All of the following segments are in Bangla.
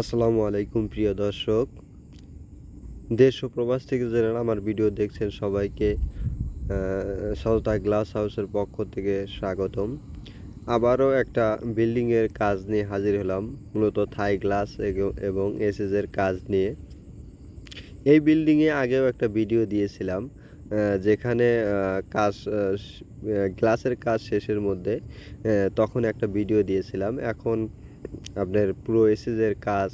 আসসালামু আলাইকুম প্রিয় দর্শক। দেশ ও প্রবাস থেকে যারা আমার ভিডিও দেখছেন সবাইকে সততা গ্লাস হাউসের পক্ষ থেকে স্বাগতম। আবারও একটা বিল্ডিংয়ের কাজ নিয়ে হাজির হলাম, মূলত থাই গ্লাস এবং এসএসের কাজ নিয়ে। এই বিল্ডিংয়ে আগেও একটা ভিডিও দিয়েছিলাম যেখানে কাজ গ্লাসের কাজ শেষের মধ্যে তখন একটা ভিডিও দিয়েছিলাম। এখন আপনার পুরো এসএসের কাজ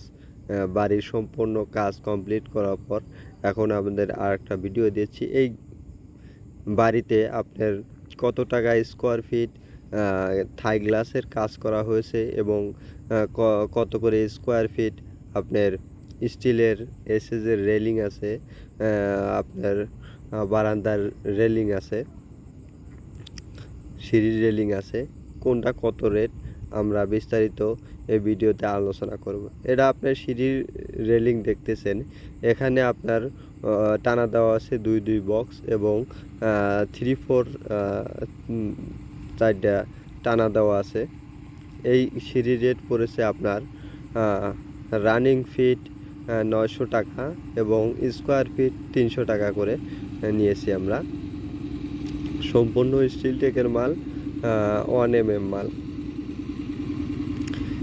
বাড়ির সম্পূর্ণ কাজ কমপ্লিট করার পর এখন আপনাদের আর একটা ভিডিও দিচ্ছি। এই বাড়িতে আপনার কত টাকা স্কোয়ার ফিট থাই গ্লাসের কাজ করা হয়েছে এবং কত করে স্কোয়ার ফিট আপনার স্টিলের এসএসের রেলিং আছে আপনার বারান্দার রেলিং আছে, সিঁড়ির রেলিং আছে, কোনটা কত রেট আমরা বিস্তারিত এই ভিডিওতে আলোচনা করব। এটা আপনার সিঁড়ির রেলিং দেখতেছেন। এখানে আপনার টানা দেওয়া আছে দুই দুই বক্স এবং থ্রি ফোর চারটা টানা দেওয়া আছে। এই সিঁড়ির রেট পড়েছে আপনার রানিং ফিট নয়শো টাকা এবং স্কোয়ার ফিট তিনশো টাকা করে নিয়েছি আমরা। সম্পূর্ণ স্টিল টেকের মাল ওয়ান এম এম মাল।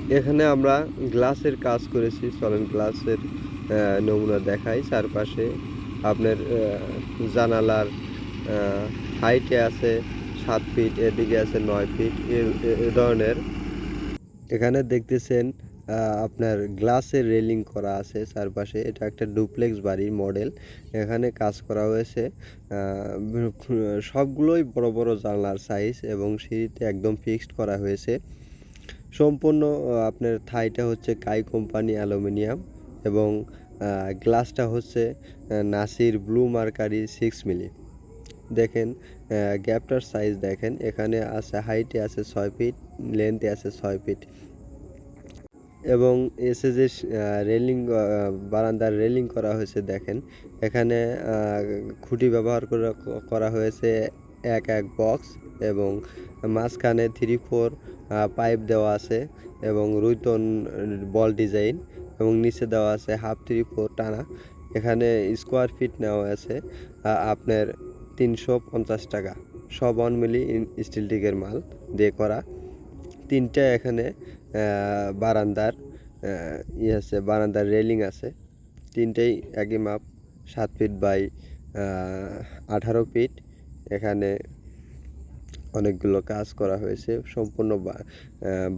এখানে আমরা গ্লাসের কাজ করেছি চলেন গ্লাসের নমুনা দেখাই। চারপাশে আপনার জানালার হাইটে আছে সাত ফিট এদিকে আছে নয় ফিট এ- ধরনের। এখানে দেখতেছেন আপনার গ্লাসের রেলিং করা আছে চারপাশে। এটা একটা ডুপ্লেক্স বাড়ির মডেল এখানে কাজ করা হয়েছে। সবগুলোই বড় বড় জানলার সাইজ এবং সিঁড়িতে একদম ফিক্সড করা হয়েছে। সম্পূর্ণ আপনার থাইটা হচ্ছে কাই কোম্পানি অ্যালুমিনিয়াম এবং গ্লাসটা হচ্ছে Nasir blue mercury six milli. দেখেন গ্যাপটার সাইজ দেখেন, এখানে আছে হাইটে আছে ছয় ফিট লেন্থে আছে ছয় ফিট এবং এসে যে রেলিং বারান্দার রেলিং করা হয়েছে, দেখেন। এখানে খুঁটি ব্যবহার করা হয়েছে এক এক বক্স এবং মাঝখানে থ্রি ফোর পাইপ দেওয়া আছে এবং রুইতন বল ডিজাইন এবং নিচে দেওয়া আছে হাফ থ্রি ফোর টানা। এখানে স্কোয়ার ফিট নেওয়া আছে আপনার তিনশো পঞ্চাশ টাকা। সব অন মিলি স্টিল মাল দিয়ে করা। তিনটা এখানে বারান্দার ইয়ে আছে, বারান্দার রেলিং আছে। তিনটেই একই মাপ, সাত ফিট বাই আঠারো ফিট। এখানে অনেকগুলো কাজ করা হয়েছে। সম্পূর্ণ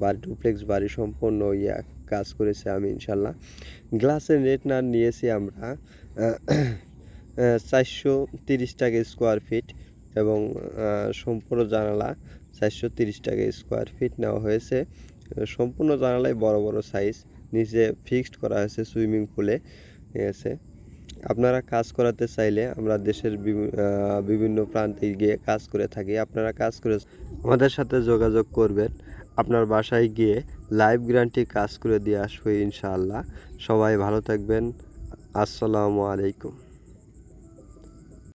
বাড়ি ডুপ্লেক্স বাড়ি সম্পূর্ণ ইয়া কাজ করেছে আমি, ইনশাল্লাহ। গ্লাসের রেট না নিয়েছি আমরা চারশো তিরিশ টাকা স্কোয়ার ফিট এবং সম্পূর্ণ জানালা চারশো তিরিশ টাকা স্কোয়ার ফিট নেওয়া হয়েছে। সম্পূর্ণ জানালাই বড় বড় সাইজ নিচে ফিক্সড করা হয়েছে সুইমিং পুলে ঠিক আছে? আপনারা কাজ করাতে চাইলে আমরা দেশের বিভিন্ন প্রান্তে গিয়ে কাজ করে থাকি। আপনারা কাজ করে আমাদের সাথে যোগাযোগ করবেন। আপনার বাসায় গিয়ে লাইভ গ্রান্টি কাজ করে দিয়ে আসব ইনশাআল্লাহ। সবাই ভালো থাকবেন। আসসালামু আলাইকুম।